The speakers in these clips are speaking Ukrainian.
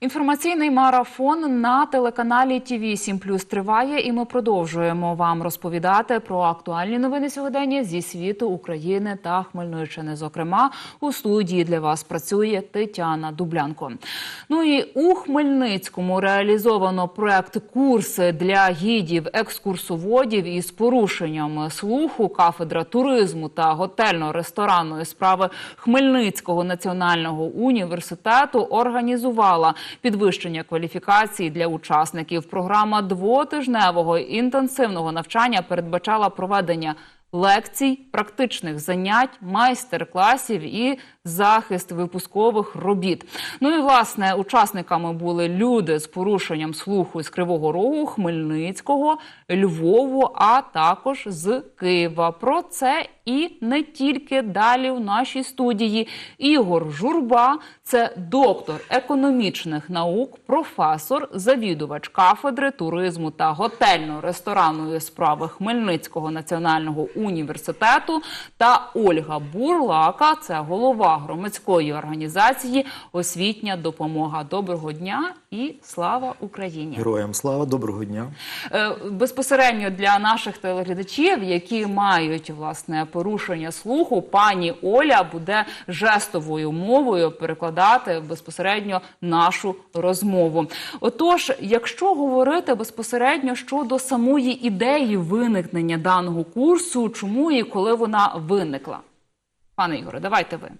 Інформаційний марафон на телеканалі ТІВІ 7 Плюс триває, і ми продовжуємо вам розповідати про актуальні новини сьогодення зі світу України та Хмельниччини. Зокрема, у студії для вас працює Тетяна Дублянко. Ну і у Хмельницькому реалізовано проект курси для гідів, екскурсоводів із порушенням слуху, кафедра туризму та готельно-ресторанної справи Хмельницького національного університету організувала підвищення кваліфікації для учасників. Програма двотижневого інтенсивного навчання передбачала проведення лекцій, практичних занять, майстер-класів і захист випускових робіт. Ну і власне учасниками були люди з порушенням слуху з Кривого Рогу, Хмельницького, Львову, а також з Києва. Про це і не тільки далі в нашій студії. Ігор Журба це доктор економічних наук, професор, завідувач кафедри туризму та готельно-ресторанної справи Хмельницького національного університету та Ольга Бурлака, це голова громадської організації Освітня допомога. Доброго дня і слава Україні! Героям слава, доброго дня. Е, Безпосередньо для наших телеглядачів, які мають власне порушення слуху, пані Оля буде жестовою мовою перекладати безпосередньо нашу розмову. Отож, якщо говорити безпосередньо щодо самої ідеї виникнення даного курсу, чому і коли вона виникла? Пане Ігоре, давайте ви.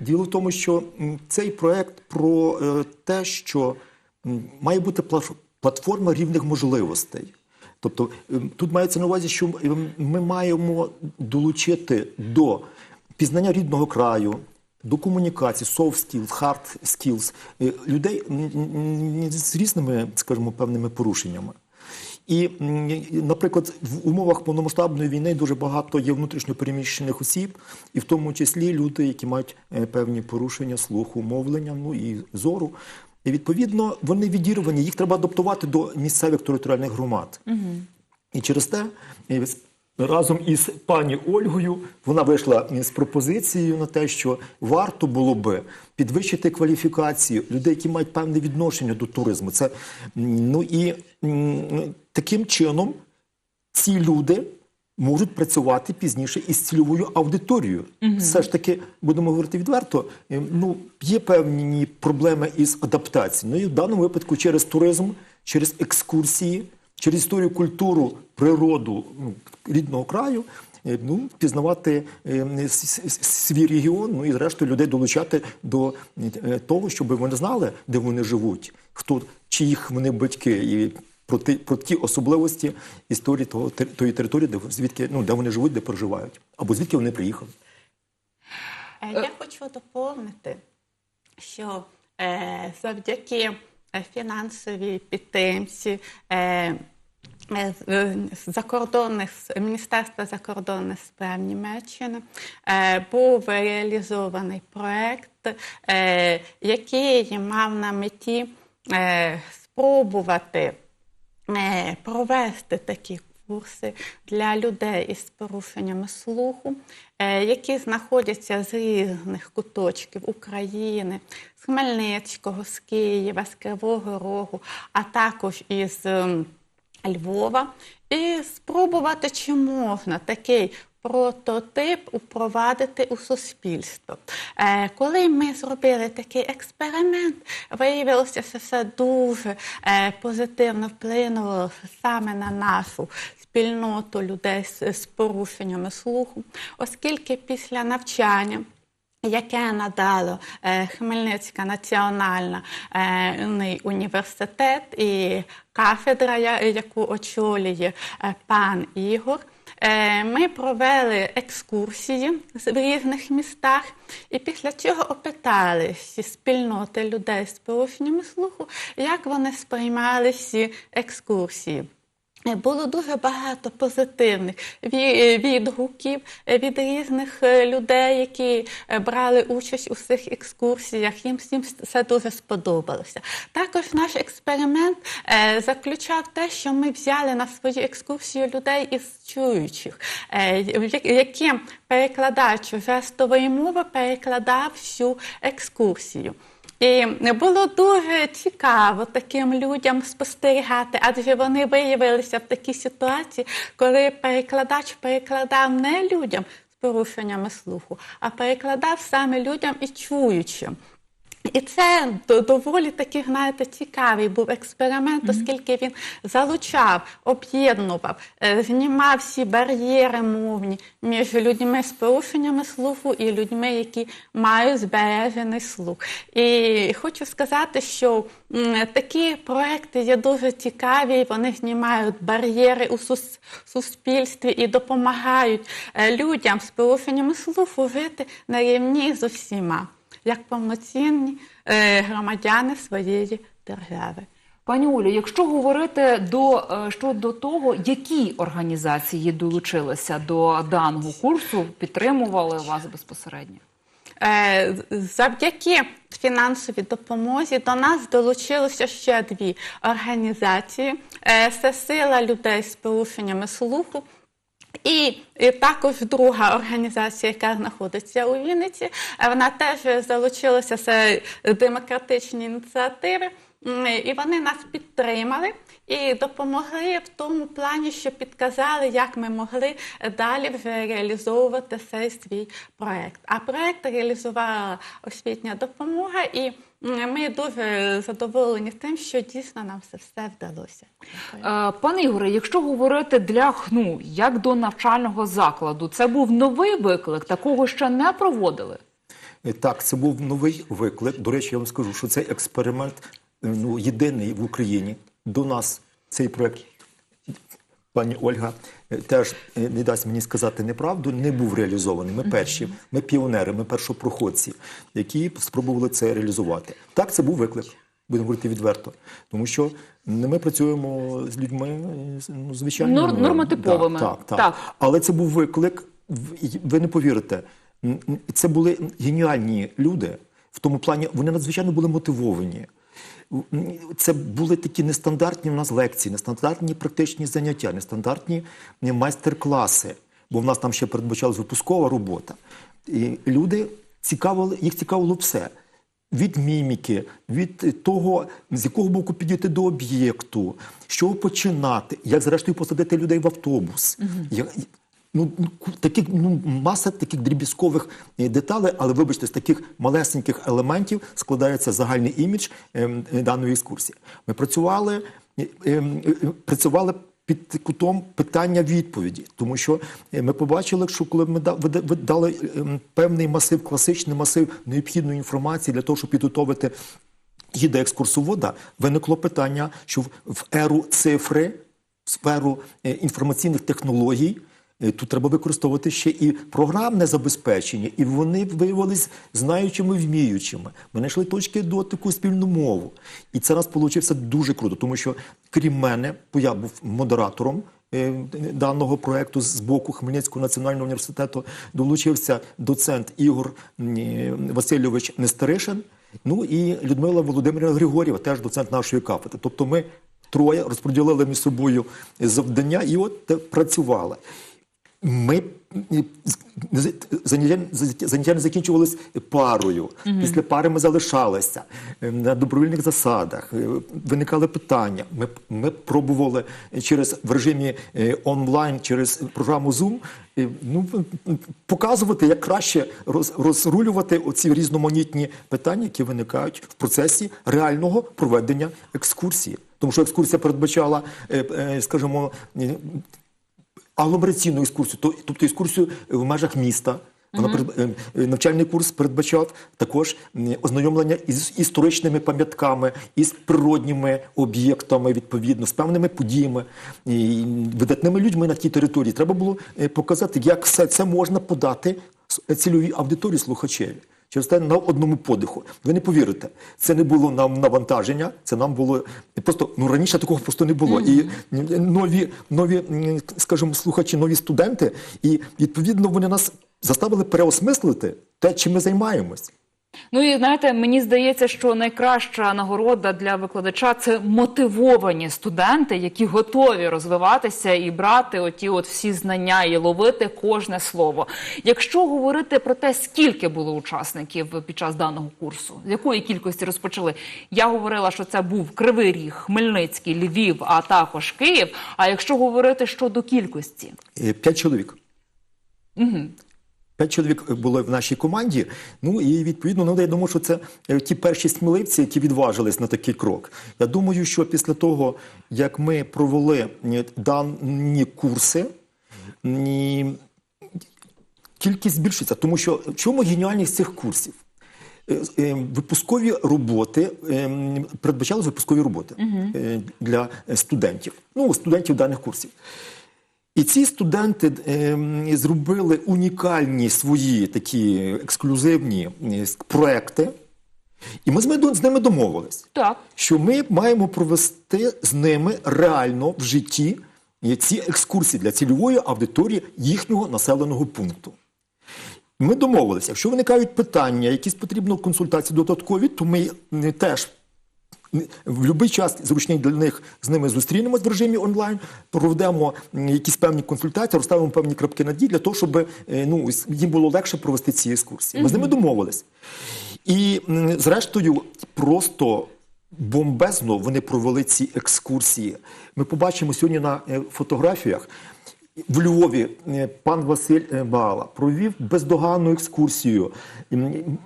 Діло в тому, що цей проект про е, те, що має бути платформа рівних можливостей. Тобто тут мається на увазі, що ми маємо долучити до пізнання рідного краю, до комунікації, soft skills, hard skills, е, людей з різними, скажімо, певними порушеннями. І, наприклад, в умовах повномасштабної війни дуже багато є внутрішньопереміщених осіб, і в тому числі люди, які мають е, певні порушення слуху, мовлення, ну і зору. І відповідно вони відірвані, їх треба адаптувати до місцевих територіальних громад. І через те разом із пані Ольгою вона вийшла з пропозицією на те, що варто було би підвищити кваліфікацію людей, які мають певне відношення до туризму. Це ну і таким чином ці люди можуть працювати пізніше із цільовою аудиторією. Все ж таки, будемо говорити відверто, е, ну, є певні проблеми із адаптацією. Ну і в даному випадку через туризм, через екскурсії, через історію, культуру, природу ну, рідного краю. е, Ну, пізнавати е, свій регіон, ну і зрештою людей долучати до е, того, щоб вони знали, де вони живуть, хто чиїх вони батьки, і про ті, про ті особливості історії того тої території, де звідки ну де вони живуть, де проживають, або звідки вони приїхали. Я хочу доповнити, що завдяки е, фінансовій підтримці е, е, закордонних Міністерства закордонних справ Німеччини був реалізований проект, е, який мав на меті спробувати провести такі курси для людей із порушеннями слуху, е, які знаходяться з різних куточків України, з Хмельницького, з Києва, з Кривого Рогу, а також із ем, Львова, і спробувати, чи можна такий прототип упровадити у суспільство. Е, коли ми зробили такий експеримент, виявилося, що все дуже е, позитивно вплинуло саме на нашу спільноту людей з, порушеннями слуху, оскільки після навчання яке надало е, Хмельницька національна університет і кафедра, яку очолює пан Ігор. Е, Ми провели екскурсії в різних містах, і після цього опитали всі спільноти людей з порушеннями слуху, як вони сприймали ці екскурсії. Було дуже багато позитивних відгуків від різних е, людей, які е, брали участь у цих екскурсіях. Їм всім все дуже сподобалося. Також наш експеримент е, заключав те, що ми взяли на свою екскурсію людей із чуючих, яким перекладач жестової мови перекладав всю екскурсію. І було дуже цікаво таким людям спостерігати, адже вони виявилися в такій ситуації, коли перекладач перекладав не людям з порушеннями слуху, а перекладав саме людям і чуючим. І це доволі таки, знаєте, цікавий був експеримент, оскільки він залучав, об'єднував, е, знімав всі бар'єри мовні між людьми з порушеннями слуху і людьми, які мають збережений слух. І хочу сказати, що такі проекти є дуже цікаві, вони знімають бар'єри у суспільстві і допомагають е, людям з порушеннями слуху жити на рівні з усіма як повноцінні е, громадяни своєї держави. Пані Олю, якщо говорити до е, щодо того, які організації долучилися до даного курсу, підтримували вас безпосередньо? Е, Завдяки фінансовій допомозі до нас долучилося ще дві організації. Це сила людей з порушеннями слуху. І, і також друга організація, яка знаходиться у Вінниці, е, вона теж залучилася це демократичні ініціативи, і вони нас підтримали і допомогли в тому плані, що підказали, як ми могли далі вже реалізовувати цей свій проект. А проект реалізувала освітня допомога, і ми дуже задоволені тим, що дійсно нам це все вдалося. Е, Пане Ігоре, якщо говорити для ХНУ як до навчального закладу, це був новий виклик, такого ще не проводили. Е, Так, це був новий виклик. До речі, я вам скажу, що цей експеримент е, ну, єдиний в Україні. До нас цей проект, пані Ольга, е, теж е, не дасть мені сказати неправду, не був реалізований. Ми перші, ми піонери, ми першопроходці, які спробували це реалізувати. Так, це був виклик. Будемо говорити відверто, тому що ми працюємо з людьми е, ну, звичайно Нор- нормотиповими. Так, так, Так. але це був виклик. Ви не повірите, це були геніальні люди. В тому плані вони надзвичайно були мотивовані. Це були такі нестандартні в нас лекції, нестандартні практичні заняття, нестандартні майстер-класи, бо в нас там ще передбачалась випускова робота. І люди цікавили, їх цікавило все. Від міміки, від того, з якого боку підійти до об'єкту, з чого починати, як зрештою посадити людей в автобус. Як- Ну, ну, таких ну, маса таких дріб'язкових е, деталей, але вибачте, з таких малесеньких елементів складається загальний імідж ем, е, даної екскурсії. Ми працювали, е, ем, працювали під кутом питання відповіді, тому що ми побачили, що коли ми дали ем, певний масив, класичний масив необхідної інформації для того, щоб підготовити гіда екскурсовода, виникло питання, що в, еру цифри, в сферу інформаційних технологій. Е, Тут треба використовувати ще і програмне забезпечення, і вони виявилися знаючими, вміючими. Ми знайшли точки дотику спільну мову. І це нас вийшло дуже круто, тому що крім мене, бо я був модератором е, даного проекту з боку Хмельницького національного університету, долучився доцент Ігор е, Васильович Нестеришин. Ну і Людмила Володимирівна Григорєва, теж доцент нашої кафедри. Тобто ми троє розподілили між собою завдання і от працювали. Ми заняття, не закінчувалися парою. Після пари ми залишалися е, на добровільних засадах. е, Виникали питання. Ми, ми пробували через в режимі е, онлайн, через програму Zoom е, ну, показувати, як краще роз, розрулювати оці різноманітні питання, які виникають в процесі реального проведення екскурсії. Тому що екскурсія передбачала, скажімо, агломераційну екскурсію, то- тобто екскурсію в межах міста. Вона е, е, навчальний курс передбачав також ознайомлення із історичними пам'ятками, із природніми об'єктами, відповідно, з певними подіями, і видатними людьми на тій території. Треба було е, показати, як все це можна подати цільовій аудиторії слухачеві. Через те на одному подиху. Ви не повірите, це не було нам навантаження, це нам було просто ну раніше такого просто не було. І нові, нові, м, скажімо, слухачі, нові студенти, і відповідно вони нас заставили переосмислити те, чим ми займаємось. Ну і знаєте, мені здається, що найкраща нагорода для викладача це мотивовані студенти, які готові розвиватися і брати оті от всі знання і ловити кожне слово. Якщо говорити про те, скільки було учасників під час даного курсу, з якої кількості розпочали, я говорила, що це був Кривий Ріг, Хмельницький, Львів, а також Київ. А якщо говорити щодо кількості, Е, П'ять чоловік. П'ять чоловік було в нашій команді. Ну і відповідно, ну я думаю, що це е, ті перші сміливці, які відважились на такий крок. Я думаю, що після того, як ми провели е, дані курси, кількість збільшиться, тому що в чому геніальність цих курсів? Е, е, Випускові роботи е, передбачали випускові роботи е, для студентів, ну студентів даних курсів. І ці студенти е, зробили унікальні свої такі ексклюзивні е, проекти, і ми з ними домовились, так що ми маємо провести з ними реально в житті е, ці екскурсії для цільової аудиторії їхнього населеного пункту. Ми домовилися, якщо виникають питання, якісь потрібно консультації додаткові, то ми теж в будь-який час зручний для них з ними зустрінемось в режимі онлайн, проведемо якісь певні консультації, розставимо певні крапки над «і» для того, щоб е, ну, їм було легше провести ці екскурсії. Ми з ними домовились. І зрештою, просто бомбезно вони провели ці екскурсії. Ми побачимо сьогодні на е, фотографіях. В Львові е, пан Василь е, Бала провів бездоганну екскурсію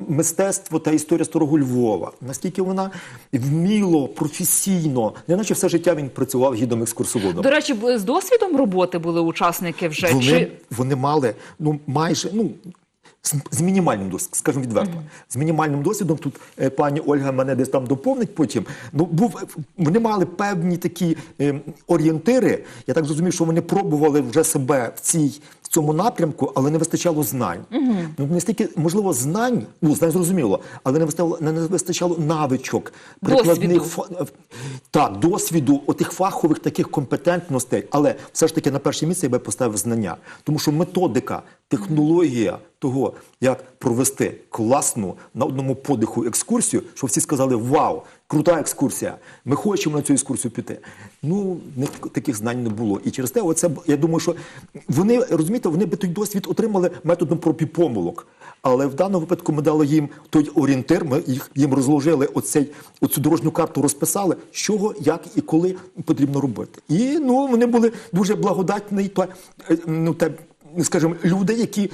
мистецтво та історія старого Львова. Наскільки вона вміло, професійно, не наче все життя він працював гідом екскурсоводом. до речі, з досвідом роботи були учасники вже Вони, чи вони мали ну майже ну. З, з мінімальним досвідом, скажімо відверто, з мінімальним досвідом тут е, пані Ольга мене десь там доповнить потім. Ну був вони мали певні такі е, орієнтири. Я так зрозумів, що вони пробували вже себе в цій в цьому напрямку, але не вистачало знань. Ну не стільки можливо знань, ну знань зрозуміло, але не вистачало не вистачало навичок, прикладних Досвіду. фа- так, досвіду, отих фахових таких компетентностей, але все ж таки на перше місце я би поставив знання. Тому що методика, технологія того, як провести класну на одному подиху екскурсію, що всі сказали Вау, крута екскурсія! Ми хочемо на цю екскурсію піти. Ну, таких знань не було. І через те, оце я думаю, що вони розумієте, вони би той досвід отримали методом проб і помилок. Але в даному випадку ми дали їм той орієнтир, ми їх їм розложили оцей, оцю дорожню карту, розписали, чого, як і коли потрібно робити. І ну вони були дуже благодатні, та, е, ну та скажімо, люди, які.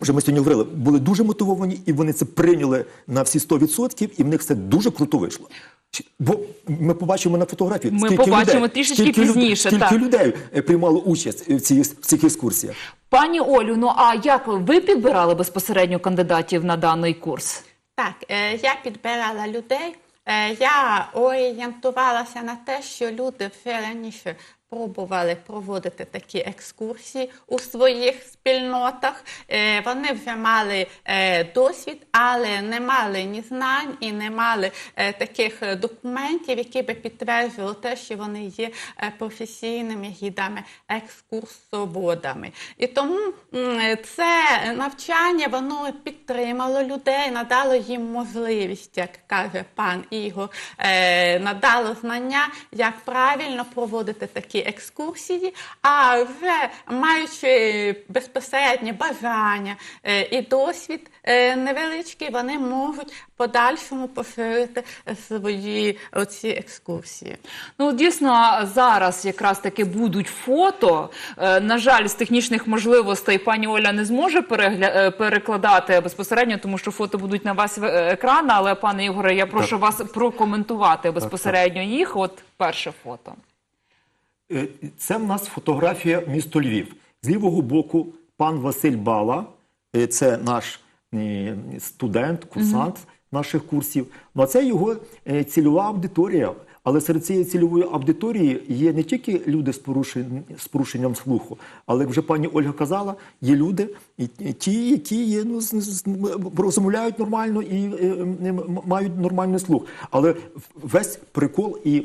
Вже ми сьогодні говорили, були дуже мотивовані, і вони це прийняли на всі 100%, і в них все дуже круто вийшло. Бо ми побачимо на фотографії, Ми скільки побачимо людей, трішечки скільки люд- пізніше, скільки так. людей е, приймало участь в цих, в цих екскурсіях. пані Олю? Ну а як ви? ви підбирали безпосередньо кандидатів на даний курс? Так, е, я підбирала людей. Е, я орієнтувалася на те, що люди вже раніше пробували проводити такі екскурсії у своїх спільнотах. Е, вони вже мали е, досвід, але не мали ні знань і не мали е, таких документів, які би підтверджували те, що вони є професійними гідами екскурсоводами. І тому це навчання воно підтримало людей, надало їм можливість, як каже пан Ігор, надало знання, як правильно проводити такі екскурсії, а вже маючи безпосереднє бажання е, і досвід е, невеличкий, вони можуть в подальшому поширити свої оці екскурсії. Ну дійсно зараз якраз таки будуть фото. Е, На жаль, з технічних можливостей пані Оля не зможе перегля... е, перекладати безпосередньо, тому що фото будуть на вас е, екран. Але пане Ігоре, я прошу вас прокоментувати безпосередньо їх. От перше фото. Е, Це в нас фотографія місто Львів. З лівого боку пан Василь Бала, е, це наш студент, курсант наших курсів. Ну а це його е, цільова аудиторія. Але серед цієї цільової аудиторії є не тільки люди з, порушень, з порушенням слуху, але як вже пані Ольга казала, є люди, ті, які є, ну, розмовляють нормально і е, мають нормальний слух. Але весь прикол і,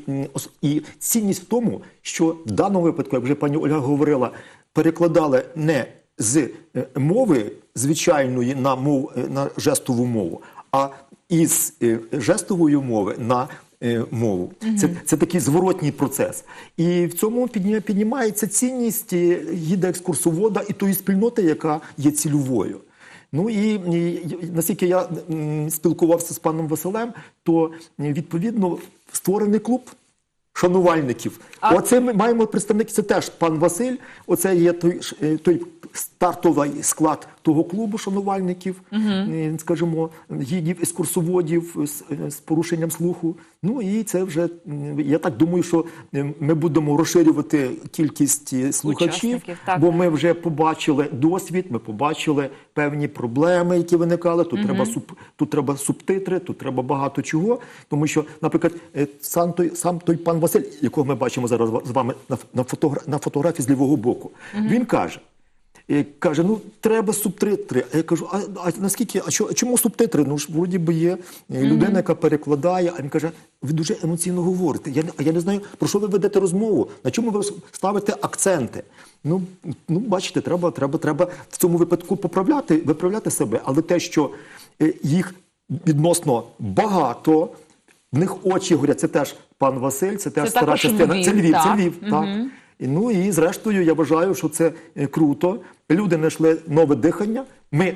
і цінність в тому, що в даному випадку, як вже пані Ольга говорила, перекладали не з е, мови звичайної на мов е, на жестову мову, а із жестової мови на е, мову. Це, це такий зворотній процес. І в цьому піднімається цінність е, гіда-екскурсовода і тої спільноти, яка є цільовою. Ну і, і наскільки я м, спілкувався з паном Василем, то відповідно створений клуб шанувальників. а... Оце ми маємо представників, це теж пан Василь. Оце є той, е, той стартовий склад того клубу шанувальників, е, скажімо, гідів, екскурсоводів з, е, з порушенням слуху. Ну і це вже я так думаю, що е, ми будемо розширювати кількість слухачів, так. бо ми вже побачили досвід, ми побачили певні проблеми, які виникали. Тут треба суп, тут треба субтитри, тут треба багато чого. Тому що, наприклад, сам той сам той пан Василь, якого ми бачимо зараз з вами на, на, фотогра, на фотографії з лівого боку, він каже. Е, Каже, ну треба субтитри. А я кажу, а, а наскільки, а що, а чому субтитри? Ну ж вроді би є людина, яка перекладає. А він каже, ви дуже емоційно говорите. Я, я не знаю, про що ви ведете розмову, на чому ви ставите акценти. Ну, ну бачите, треба, треба, треба в цьому випадку поправляти, виправляти себе. Але те, що е, їх відносно багато, в них очі горять. Це теж пан Василь, це теж Це стара частина. Львів, це Львів, так. це Львів, так. Ну і зрештою, я вважаю, що це е, круто. Люди знайшли нове дихання. Ми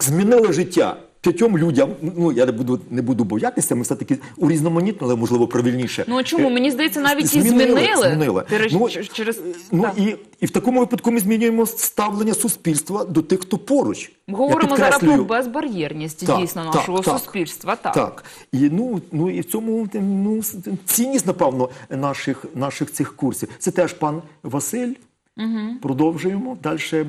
змінили життя п'ятьом людям. Ну я не буду не буду боятися. Ми все таки урізноманітнили, можливо, правильніше. Ну, а чому? Е, Мені здається, навіть і змінили, змінили. змінили. Через- Ну, через- ну так. і, і в такому випадку ми змінюємо ставлення суспільства до тих, хто поруч. Ми говоримо зараз про безбар'єрність Так, дійсно так, нашого так. суспільства. Так. Так. І ну, ну і в цьому ну, цінність, напевно, наших, наших цих курсів. Це теж пан Василь. Продовжуємо. Далі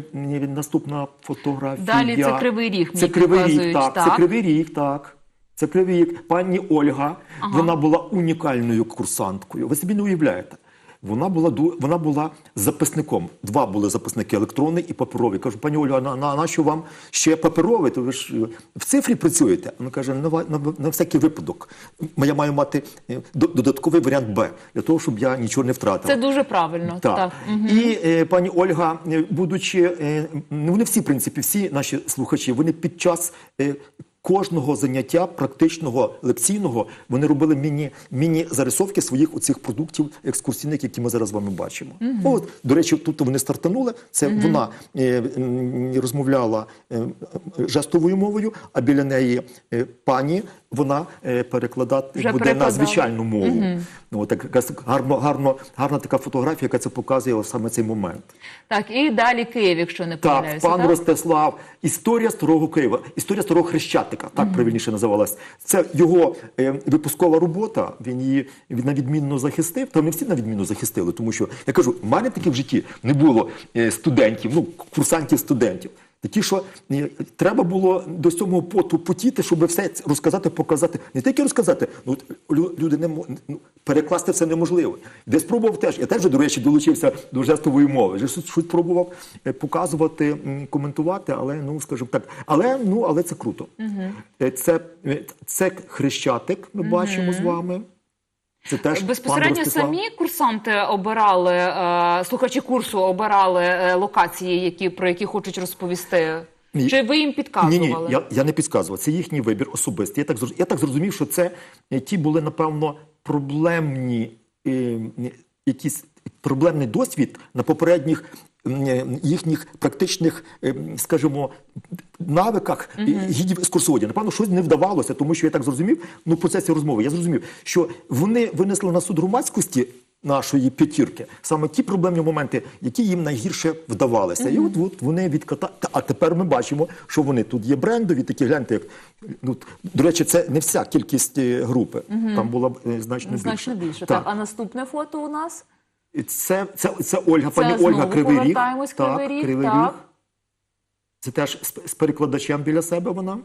наступна фотографія. Далі це Кривий Ріг, Це Кривий Ріг, так. так. Це Кривий Ріг, так. Це Кривий Ріг. Пані Ольга, вона була унікальною курсанткою. Ви собі не уявляєте. Вона була вона була записником. Два були записники електронний і паперовий. Кажу, пані Оля, на, на, на що вам ще паперовий? То ви ж е, в цифрі працюєте? Вона каже, на, на, на всякий випадок. Я маю мати е, додатковий варіант Б для того, щоб я нічого не втратила. Це дуже правильно. Так. Так. І е, пані Ольга, е, будучи, е, ну вони всі, в принципі, всі наші слухачі, вони під час е, кожного заняття, практичного, лекційного, вони робили міні, міні-зарисовки своїх оцих продуктів екскурсійних, які ми зараз з вами бачимо. От, до речі, тут вони стартанули. Це вона е, розмовляла е, жестовою мовою, а біля неї е, пані, вона е, перекладати Вже буде на звичайну мову. Ну, так, гарно, гарно, гарна така фотографія, яка це показує саме цей момент. так, і далі Київ, якщо не Так, пан так? Ростислав, історія старого Києва, історія старого хрещатика, так правильніше називалась. Це його е, випускова робота. Він її на відмінно захистив. Та не всі на відмінно захистили, тому що я кажу, в мене таки в житті не було е, студентів, ну курсантів студентів. Такі, що треба було до цього поту потіти, щоб все розказати, показати. Не тільки розказати, ну лю- люди не ну, перекласти все неможливо. Де спробував теж. Я теж, до речі, долучився до жестової мови. Вже щось пробував е, показувати, коментувати, але ну скажімо так, але ну але це круто. Е, Це, е, це хрещатик. Ми бачимо з вами. Це теж Безпосередньо самі курсанти обирали, е, слухачі курсу обирали е, локації, які, про які хочуть розповісти. Ні. Чи ви їм підказували? ні, я, я не підказував. Це їхній вибір особистий. Я так, зроз- я так зрозумів, що це е, ті були, напевно, проблемні е, якісь проблемний досвід на попередніх їхніх практичних, е, скажімо, навиках е, гідів екскурсоводів. Напевно, щось не вдавалося, тому що я так зрозумів, ну, в процесі розмови, я зрозумів, що вони винесли на суд громадськості нашої п'ятірки саме ті проблемні моменти, які їм найгірше вдавалися. І от, от вони відкатали. А тепер ми бачимо, що вони тут є брендові, такі гляньте, як ну, до речі, це не вся кількість е, групи. Там була е, значно більше. Значно більше. Так. а наступне фото у нас? Це, це, це Ольга, Це пані Ольга Кривий Ріг. Так, Кривий Ріг. Це теж з, з перекладачем біля себе вона.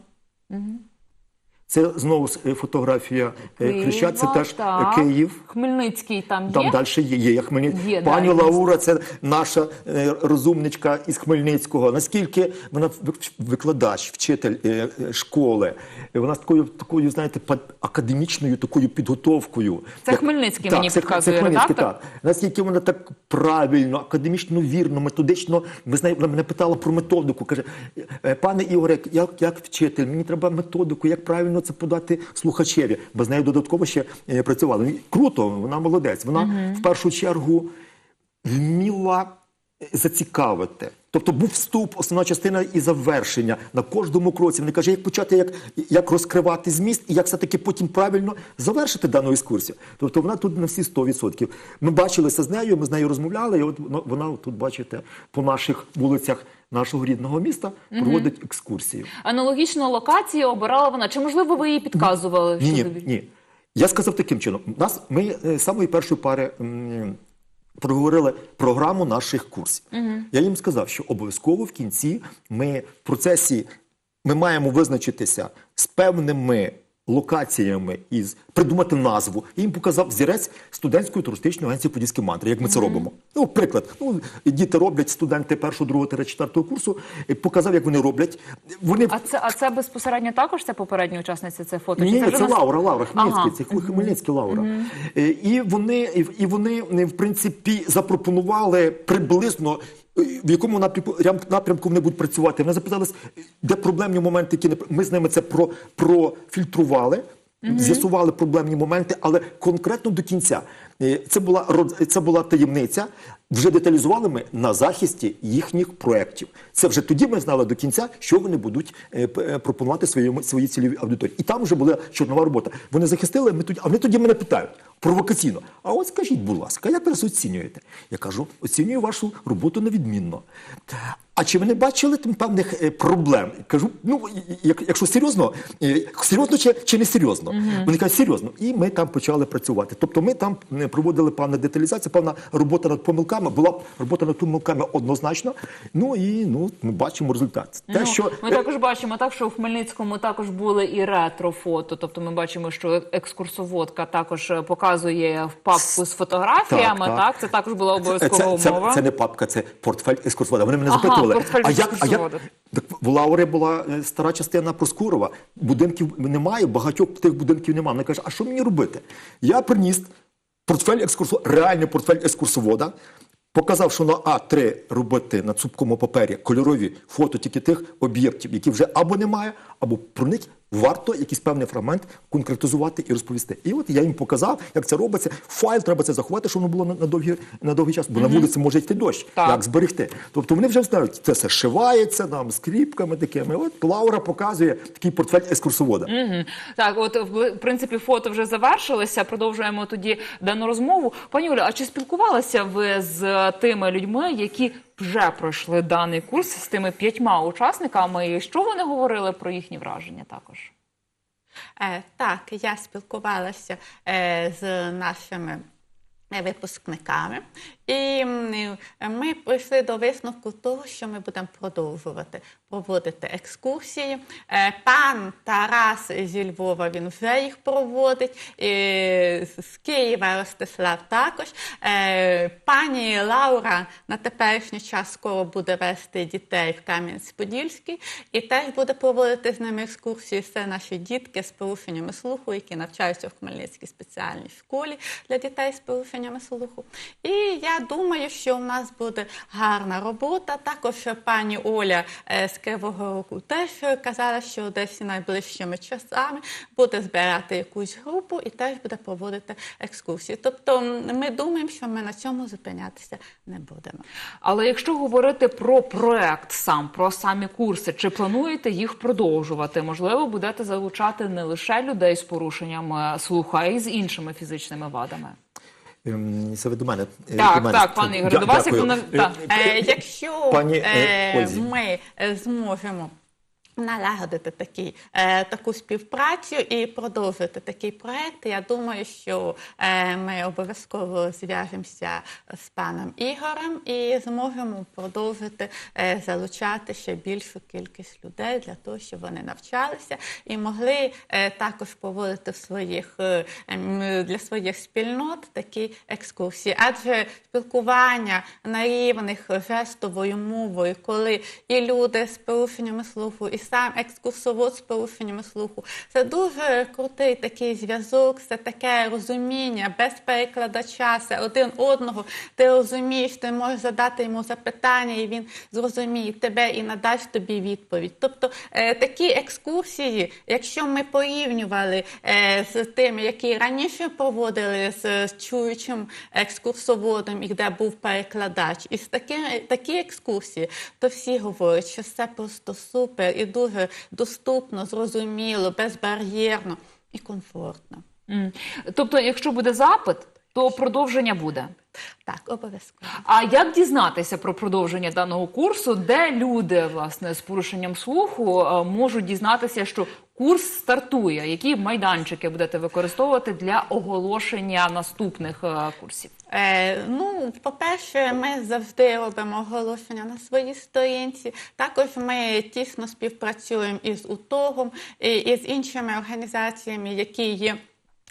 Це знову е, фотографія е, Хрещат, це теж е, так. Київ. Хмельницький там є. Там далі є. є. Я Хмельниць... Є, Пані да, Лаура, це наша розумничка із Хмельницького. Наскільки вона викладач, вчитель школи, вона з такою, такою, знаєте, академічною такою підготовкою. Це Як- Хмельницький так, мені це, підказує це Хмельницький, редактор. так. Наскільки вона так правильно, академічно вірно, методично. Ви знаєте, вона мене питала про методику. Каже, «Е, пане Ігоре, як, як вчитель, мені треба методику, як правильно це подати слухачеві. Бо з нею додатково ще працювали. Ну, Круто, вона молодець. Вона в першу чергу вміла зацікавити. Тобто був вступ, основна частина і завершення на кожному кроці. Вона каже, як почати, як, як розкривати зміст і як все-таки потім правильно завершити дану екскурсію. Тобто вона тут на всі 100%. Ми бачилися з нею, ми з нею розмовляли, і от вона, вона тут, бачите, по наших вулицях нашого рідного міста проводить екскурсію. Аналогічно локації обирала вона. Чи можливо ви їй підказували? Ні, ні, ні. Я сказав таким чином: нас ми е, з самої першої пари м, проговорили програму наших курсів. Я їм сказав, що обов'язково в кінці ми в процесі ми маємо визначитися з певними локаціями і придумати назву. Я їм показав зірець студентської туристичної агенції Подільські мандри, як ми це робимо. Ну, приклад, ну діти роблять студенти першого, другого четвертого курсу. Показав, як вони роблять. Вони А це, а це безпосередньо також це попередня учасниця це фото? ні, Чи це, вже нас- Лаура, Лаура Хмельницький, Ага. це Хмель- Хмельницький Лаура. Е, І вони, і вони, в принципі, запропонували приблизно. Е, В якому напрямку напрямку вони будуть працювати? Вони запитались, де проблемні моменти, які не ми з ними це про, профільтрували, з'ясували проблемні моменти, але конкретно до кінця. Е, Це була це була таємниця. Вже деталізували ми на захисті їхніх проєктів. Це вже тоді ми знали до кінця, що вони будуть е, е, пропонувати своєму своїй цільовій аудиторії. І там вже була чорнова робота. Вони захистили, ми тоді, а вони тоді мене питають провокаційно. А от скажіть, будь ласка, як ви нас оцінюєте? Я кажу, оцінюю вашу роботу невідмінно. А чи ви не бачили там певних проблем? Кажу, ну як, якщо серйозно, серйозно чи, чи не серйозно? Вони кажуть, серйозно. І ми там почали працювати. Тобто ми там проводили певна деталізація, певна робота над помилками. Була робота над помилками однозначно. Ну і ну ми бачимо результат. Те, Ну, що Ми також бачимо, так що у Хмельницькому також були і ретро-фото. Тобто ми бачимо, що екскурсоводка також е, показує в папку з фотографіями. Так, Так, так. це також була обов'язкова це, умова. це, це не папка, це портфель екскурсовода. Вони мене Ага, запитували. а як, а як так в Лаури була е, стара частина Проскурова. Будинків немає, багатьох тих будинків немає. Вона каже, а що мені робити? Я приніс портфель екскурсовода, реальний портфель екскурсовода. Показав, що на А3 робити на цупкому папері кольорові фото тільки тих об'єктів, які вже або немає, або про них варто якийсь певний фрагмент конкретизувати і розповісти. І от я їм показав, як це робиться. Файл треба це заховати, щоб воно було на, на, довгий, на довгий час, бо на вулиці може йти дощ. Так. Як зберегти? Тобто вони вже знають, це все шивається там скріпками такими. От Лаура показує такий портфель екскурсовода. Мгм. Так, от в принципі фото вже завершилися. Продовжуємо тоді дану розмову. Пані Оля, а чи спілкувалися ви з тими людьми, які вже пройшли даний курс з тими п'ятьма учасниками? І що вони говорили про їхні враження також? Е, так, я спілкувалася е, з нашими випускниками, і е, ми прийшли до висновку того, що ми будемо продовжувати проводити екскурсії. Е, Пан Тарас зі Львова він вже їх проводить. і З Києва Ростислав також. Е, Пані Лаура на теперішній час скоро буде вести дітей в Кам'янець-Подільський і теж буде проводити з ними екскурсії. Це наші дітки з порушеннями слуху, які навчаються в Хмельницькій спеціальній школі для дітей з порушеннями слуху. І я думаю, що в нас буде гарна робота. Також пані Оля е, з Кривого Рогу теж казала, що десь найближчими часами буде збирати якусь групу і теж буде проводити екскурсії. Тобто ми думаємо, що ми на цьому зупинятися не будемо. Але якщо говорити про проект сам, про самі курси, чи плануєте їх продовжувати? Можливо, будете залучати не лише людей з порушенням е, слуху, а й з іншими фізичними вадами. Ем, Це ви до мене. е, Так, мене. так, пане Ігоре, Дя- до вас, як вона-. Е, Е, якщо Пані, е, ми зможемо Налагодити такий, е, таку співпрацю і продовжити такий проект. Я думаю, що е, ми обов'язково зв'яжемося з паном Ігорем і зможемо продовжити е, залучати ще більшу кількість людей для того, щоб вони навчалися і могли е, також проводити в своїх е, для своїх спільнот такі екскурсії. Адже спілкування на рівних жестовою мовою, коли і люди з порушеннями слуху, і сам екскурсовод з порушеннями слуху, це дуже крутий такий зв'язок, це таке розуміння без перекладача, це один одного. Ти розумієш, ти можеш задати йому запитання, і він зрозуміє тебе і надасть тобі відповідь. Тобто е, такі екскурсії, якщо ми порівнювали е, з тими, які раніше проводили з чуючим екскурсоводом, і де був перекладач, і з такі, такі екскурсії, то всі говорять, що це просто супер і дуже доступно, зрозуміло, безбар'єрно і комфортно. Тобто, якщо буде запит, то продовження буде. Так, обов'язково. А як дізнатися про продовження даного курсу, де люди власне з порушенням слуху е, можуть дізнатися, що курс стартує? Які майданчики будете використовувати для оголошення наступних е, курсів? Е, ну, по-перше, ми завжди робимо оголошення на своїй сторінці. Також ми тісно співпрацюємо із УТОГом і, і з іншими організаціями, які є.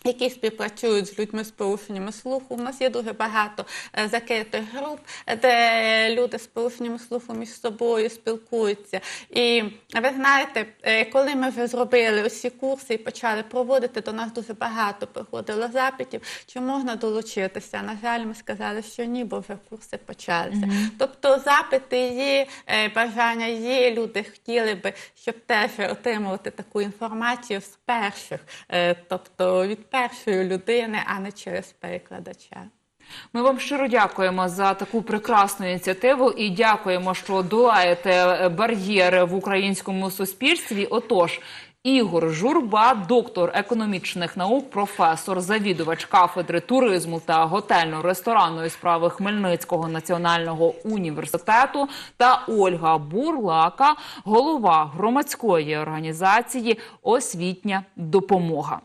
Які співпрацюють з людьми з порушеннями слуху. У нас є дуже багато е, закритих груп, де люди з порушеннями слуху між собою спілкуються. І ви знаєте, е, коли ми вже зробили усі курси і почали проводити, до нас дуже багато приходило запитів, чи можна долучитися. На жаль, ми сказали, що ні, бо вже курси почалися. Тобто запити є, е, бажання є. Люди хотіли би, щоб теж отримувати таку інформацію з перших, е, тобто від першої людини, а не через перекладача. Ми вам щиро дякуємо за таку прекрасну ініціативу і дякуємо, що долаєте бар'єри в українському суспільстві. Отож. Ігор Журба, доктор економічних наук, професор, завідувач кафедри туризму та готельно-ресторанної справи Хмельницького національного університету, та Ольга Бурлака, голова громадської організації Освітня допомога.